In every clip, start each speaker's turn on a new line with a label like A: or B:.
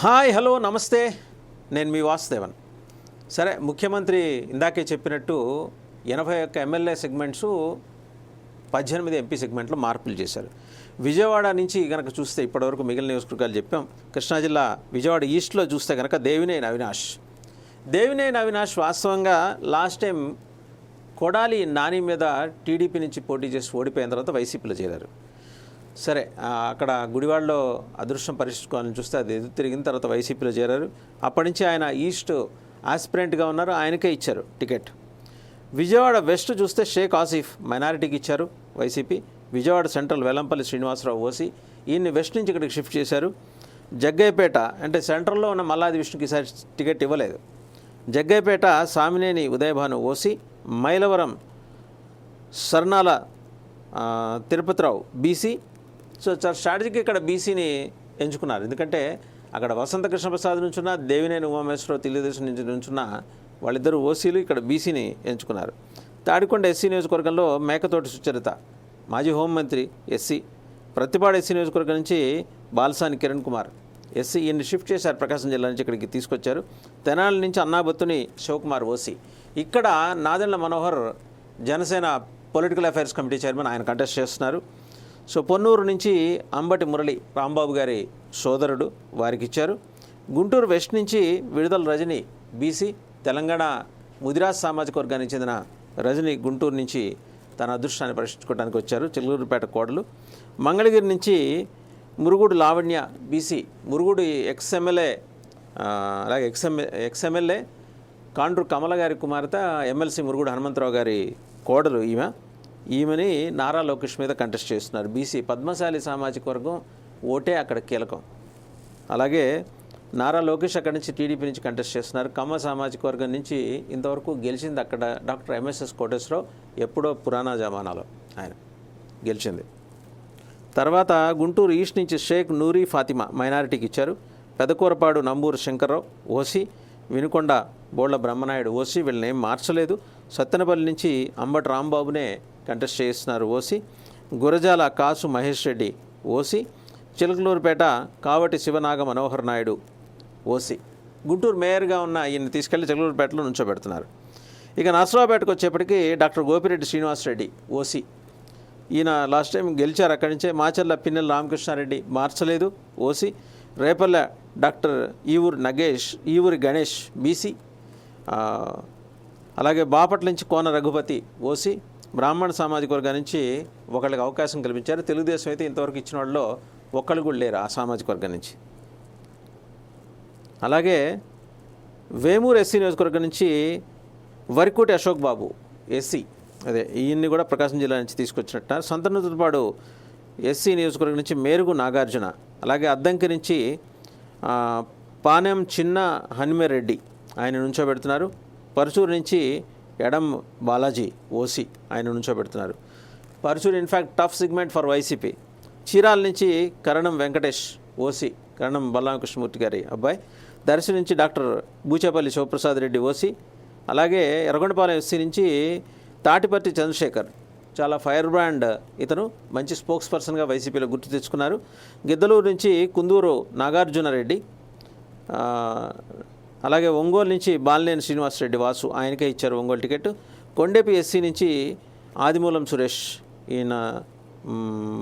A: Hi hello నమస్తే. నేను మీ వాసుదేవన్. సరే ముఖ్యమంత్రి ఇందాకే చెప్పినట్టు ఎనభై ఒక్క ఎమ్మెల్యే సెగ్మెంట్స్ పద్దెనిమిది ఎంపీ సెగ్మెంట్లో మార్పులు చేశారు. విజయవాడ నుంచి కనుక చూస్తే ఇప్పటివరకు మిగిలిన నియోజకవర్గాలు చెప్పాం. కృష్ణా జిల్లా విజయవాడ ఈస్ట్లో చూస్తే కనుక దేవినేని అవినాష్. దేవినేని అవినాష్ వాస్తవంగా లాస్ట్ టైం కొడాలి నాని మీద టీడీపీ నుంచి పోటీ చేసి ఓడిపోయిన తర్వాత వైసీపీలో చేరారు. సరే అక్కడ గుడివాడలో అదృష్టం పరీక్షించుకోవాలని చూస్తే అది ఎదురు తిరిగిన తర్వాత వైసీపీలో చేరారు. అప్పటి నుంచి ఆయన ఈస్ట్ ఆస్పిరెంట్గా ఉన్నారు ఆయనకే ఇచ్చారు టికెట్. విజయవాడ వెస్ట్ చూస్తే షేక్ ఆసిఫ్ మైనారిటీకి ఇచ్చారు YCP. Vijayawada central Vellampalli Srinivasa Rao OC ఈయన్ని వెస్ట్ నుంచి ఇక్కడికి షిఫ్ట్ చేశారు. జగ్గయ్యపేట అంటే సెంట్రల్లో ఉన్న మల్లాది విష్ణుకి ఈసారి టికెట్ ఇవ్వలేదు. Jaggayyapeta Samineni Udayabhanu OC Mylavaram Sarnala Tirupathirao BC so చాలా స్ట్రాటజీకి ఇక్కడ బీసీని ఎంచుకున్నారు. ఎందుకంటే అక్కడ వసంత కృష్ణప్రసాద్ నుంచున్న దేవినేని ఉమామేశ్వరరావు తెలుగుదేశం నుంచి నుంచున్న వాళ్ళిద్దరు ఓసీలు ఇక్కడ బీసీని ఎంచుకున్నారు. తాడికొండ ఎస్సీ నియోజకవర్గంలో మేకతోటి సుచరిత మాజీ హోంమంత్రి ఎస్సీ ప్రతిపాడు ఎస్సీ నియోజకవర్గం నుంచి బాలసాని కిరణ్ కుమార్ ఎస్సీ. ఈయన్ని షిఫ్ట్ చేశారు ప్రకాశం జిల్లా నుంచి ఇక్కడికి తీసుకొచ్చారు. తెనాలి నుంచి అన్నాబత్తుని శివకుమార్ ఓసీ. ఇక్కడ Nadendla Manohar Janasena political affairs committee chairman ఆయన కంటెస్ట్ చేస్తున్నారు. సో పొన్నూరు నుంచి అంబటి మురళి రాంబాబు గారి సోదరుడు వారికి ఇచ్చారు గుంటూరు వెస్ట్ నుంచి విడుదల రజని బీసీ తెలంగాణ ముదిరాజ్ సామాజిక వర్గానికి చెందిన రజని గుంటూరు నుంచి తన అదృష్టాన్ని పరీక్షించుకోవడానికి వచ్చారు చిలుగురుపేట కోడలు. మంగళగిరి నుంచి మురుగుడు లావణ్య బీసీ మురుగుడు ఎక్స్ అలాగే ఎక్స్ఎమ్మె ఎక్స్ఎమ్మెల్యే కాండ్రు కమల గారి కుమార్తె ఎమ్మెల్సీ మురుగుడు హనుమంతరావు గారి కోడలు ఈమె. ఈమెని నారా లోకేష్ మీద కంటెస్ట్ చేస్తున్నారు. బీసీ పద్మశాలి సామాజిక వర్గం ఓటే అక్కడ కీలకం. అలాగే నారా లోకేష్ అక్కడి నుంచి టీడీపీ నుంచి కంటెస్ట్ చేస్తున్నారు. కమ్మ సామాజిక వర్గం నుంచి ఇంతవరకు గెలిచింది అక్కడ డాక్టర్ ఎంఎస్ఎస్ కోటేశ్వరరావు ఎప్పుడో పురాణా జమానాలో ఆయన గెలిచింది. తర్వాత గుంటూరు ఈస్ట్ నుంచి షేక్ నూరి ఫాతిమా మైనారిటీకి ఇచ్చారు. పెదకూరపాడు నంబూరు శంకర్రావు ఓసి వినుకొండ బోళ్ళ బ్రహ్మనాయుడు ఓసి వీళ్ళని ఏం మార్చలేదు. సత్తెనపల్లి నుంచి అంబటి రాంబాబునే కంటెస్ట్ చేస్తున్నారు OC. Gurajala Kasu Mahesh Reddy OC. Chilakaluripet Kavati Sivanaga Manohar Naidu OC. Guntur మేయర్గా ఉన్న ఈయన తీసుకెళ్ళి చిలకలూరుపేటలో నుంచోబెడుతున్నారు. ఇక నర్సరావుపేటకు వచ్చేప్పటికి డాక్టర్ గోపిరెడ్డి శ్రీనివాసరెడ్డి ఓసి. ఈయన లాస్ట్ టైం గెలిచారు అక్కడి నుంచే మాచర్ల పిన్నెల రామకృష్ణారెడ్డి మార్చలేదు OC. Repalle doctor Evuri Nagesh Evuri Ganesh BC. అలాగే బాపట్ల నుంచి కోన రఘుపతి ఓసి. బ్రాహ్మణ సామాజిక వర్గం నుంచి ఒకళ్ళకి అవకాశం కల్పించారు. తెలుగుదేశం అయితే ఇంతవరకు ఇచ్చిన వాళ్ళలో ఒక్కళ్ళు కూడా లేరు ఆ సామాజిక వర్గం నుంచి. అలాగే వేమూరు ఎస్సీ నియోజకవర్గం నుంచి వరికోటి అశోక్ బాబు ఎస్సీ అదే ఈయన్ని కూడా ప్రకాశం జిల్లా నుంచి తీసుకొచ్చినట్టు సంతనూతులపాడు ఎస్సీ నియోజకవర్గం నుంచి మేరుగు నాగార్జున అలాగే అద్దంకి నుంచి పానెం చిన్న హనుమరెడ్డి ఆయన నుంచోబెడుతున్నారు పరుచూరు నుంచి ఎడం బాలాజీ ఓసీ ఆయన నుంచోబెడుతున్నారు. Parchur in fact tough segment for YCP Chirala నుంచి కరణం వెంకటేష్ ఓసీ కరణం బలరామకృష్ణమూర్తి గారి అబ్బాయి. దర్శి నుంచి డాక్టర్ బూచేపల్లి శివప్రసాద్ రెడ్డి ఓసీ. అలాగే ఎర్రగొండపాలెం ఎస్సీ నుంచి తాటిపర్తి చంద్రశేఖర్. చాలా ఫైర్ బ్రాండ్ ఇతను. మంచి స్పోక్స్ పర్సన్గా వైసీపీలో గుర్తు తెచ్చుకున్నారు. గిద్దలూరు నుంచి కుందూరు నాగార్జున రెడ్డి. అలాగే ఒంగోలు నుంచి బాలినేని శ్రీనివాసరెడ్డి వాసు ఆయనకే ఇచ్చారు ఒంగోలు టికెట్. కొండేపి ఎస్సీ నుంచి ఆదిమూలం సురేష్ ఈయన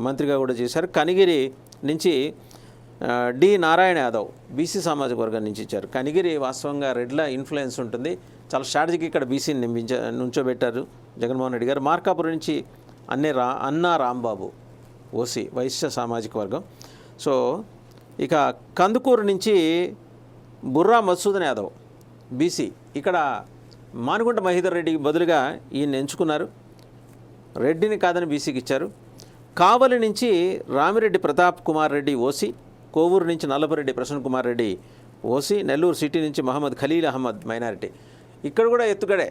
A: మంత్రిగా కూడా చేశారు. కనిగిరి నుంచి డి నారాయణ యాదవ్ బీసీ సామాజిక వర్గం నుంచి ఇచ్చారు. కనిగిరి వాస్తవంగా రెడ్ల ఇన్ఫ్లుయెన్స్ ఉంటుంది. చాలా స్ట్రాటజీకి ఇక్కడ బీసీని నింపించ నుంచోబెట్టారు జగన్మోహన్ రెడ్డి గారు. మార్కాపురం నుంచి అన్నే రా అన్నా రాంబాబు ఓసీ వైశ్య సామాజిక వర్గం. సో ఇక కందుకూరు నుంచి బుర్రా మసూద్ యాదవ్ బీసీ ఇక్కడ మానుగుంట మహీధర్ రెడ్డికి బదులుగా ఈయన ఎంచుకున్నారు. రెడ్డిని కాదని బీసీకి ఇచ్చారు. కావలి నుంచి రామిరెడ్డి ప్రతాప్ కుమార్ రెడ్డి ఓసీ కోవూరు నుంచి నల్లపరెడ్డి ప్రసన్న కుమార్ రెడ్డి ఓసీ నెల్లూరు సిటీ నుంచి మహమ్మద్ ఖలీల్ అహ్మద్ మైనారిటీ. ఇక్కడ కూడా ఎత్తుగడే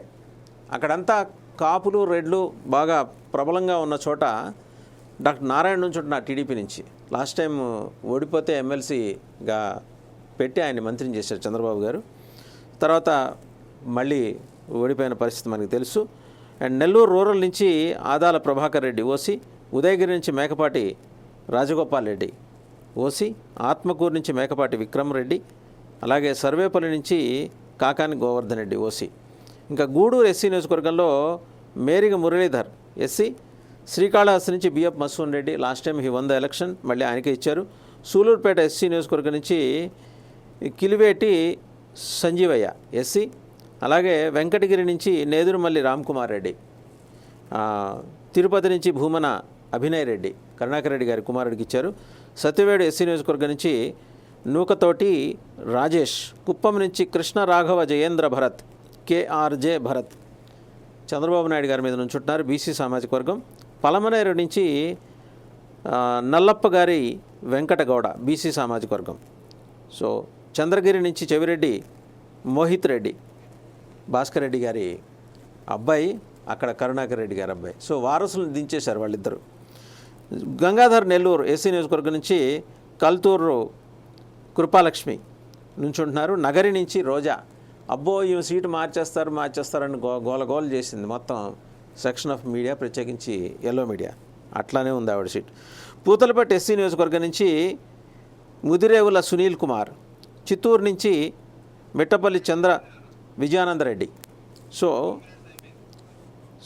A: అక్కడంతా కాపులు రెడ్లు బాగా ప్రబలంగా ఉన్న చోట డాక్టర్ నారాయణ నుంచి ఉంటున్నా టీడీపీ నుంచి. లాస్ట్ టైం ఓడిపోతే ఎమ్మెల్సీగా పెట్టి ఆయన మంత్రిని చేశారు చంద్రబాబు గారు. తర్వాత మళ్ళీ ఓడిపోయిన పరిస్థితి మనకు తెలుసు. అండ్ నెల్లూరు రూరల్ నుంచి ఆదాల ప్రభాకర్ రెడ్డి ఓసి ఉదయగిరి నుంచి మేకపాటి రాజగోపాల్ రెడ్డి ఓసీ ఆత్మకూరు నుంచి మేకపాటి విక్రమ్ రెడ్డి అలాగే సర్వేపల్లి నుంచి కాకాని గోవర్ధన్ రెడ్డి ఓసీ. ఇంకా గూడూరు ఎస్సీ నియోజకవర్గంలో మేరిగ మురళీధర్ ఎస్సీ శ్రీకాళహస్తి నుంచి బిఎఫ్ mason Reddy last time he won the election మళ్ళీ ఆయనకే ఇచ్చారు. సూలూరుపేట ఎస్సీ నియోజకవర్గం నుంచి కిలివేటి సంజీవయ్య ఎస్సీ. అలాగే వెంకటగిరి నుంచి నేదురుమల్లి రామ్కుమార్ రెడ్డి తిరుపతి నుంచి భూమన అభినయ్ రెడ్డి కరుణాకర్ రెడ్డి గారి కుమారుడికి ఇచ్చారు సత్యవేడు ఎస్సీ నియోజకవర్గం నుంచి నూకతోటి రాజేష్ కుప్పం నుంచి కృష్ణ రాఘవ జయేంద్ర భరత్ కేఆర్జే భరత్. చంద్రబాబు నాయుడు గారి మీద నుంచుంటున్నారు బీసీ సామాజిక వర్గం. పలమనేరు నుంచి నల్లప్ప గారి వెంకటగౌడ బీసీ సామాజిక వర్గం. సో చంద్రగిరి నుంచి చెవిరెడ్డి మోహిత్ రెడ్డి భాస్కర్ రెడ్డి గారి అబ్బాయి అక్కడ కరుణాకర్ రెడ్డి గారి అబ్బాయి. సో వారసులను దించేశారు వాళ్ళిద్దరు. గంగాధర్ నెల్లూరు ఎస్సీ నియోజకవర్గం నుంచి కల్తూరు కృపాలక్ష్మి నుంచుంటున్నారు. నగరి నుంచి రోజా. అబ్బో ఈ సీటు మార్చేస్తారు మార్చేస్తారని గో గోల గోల చేసింది మొత్తం సెక్షన్ ఆఫ్ మీడియా ప్రత్యేకించి ఎల్లో మీడియా. అట్లానే ఉంది ఆవిడ సీట్. పూతలపట్టు ఎస్సీ నియోజకవర్గం నుంచి ముదిరేవుల సునీల్ కుమార్ చిత్తూరు నుంచి మిట్టపల్లి చంద్ర విజయానందరెడ్డి సో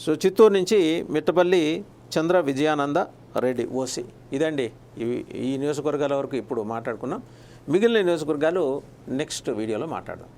A: సో చిత్తూరు నుంచి మిట్టపల్లి చంద్ర విజయానంద రెడ్డి ఓసి. ఇదండి ఇవి ఈ నియోజకవర్గాల వరకు ఇప్పుడు మాట్లాడుకున్నాం. మిగిలిన నియోజకవర్గాలు నెక్స్ట్ వీడియోలో మాట్లాడదాం.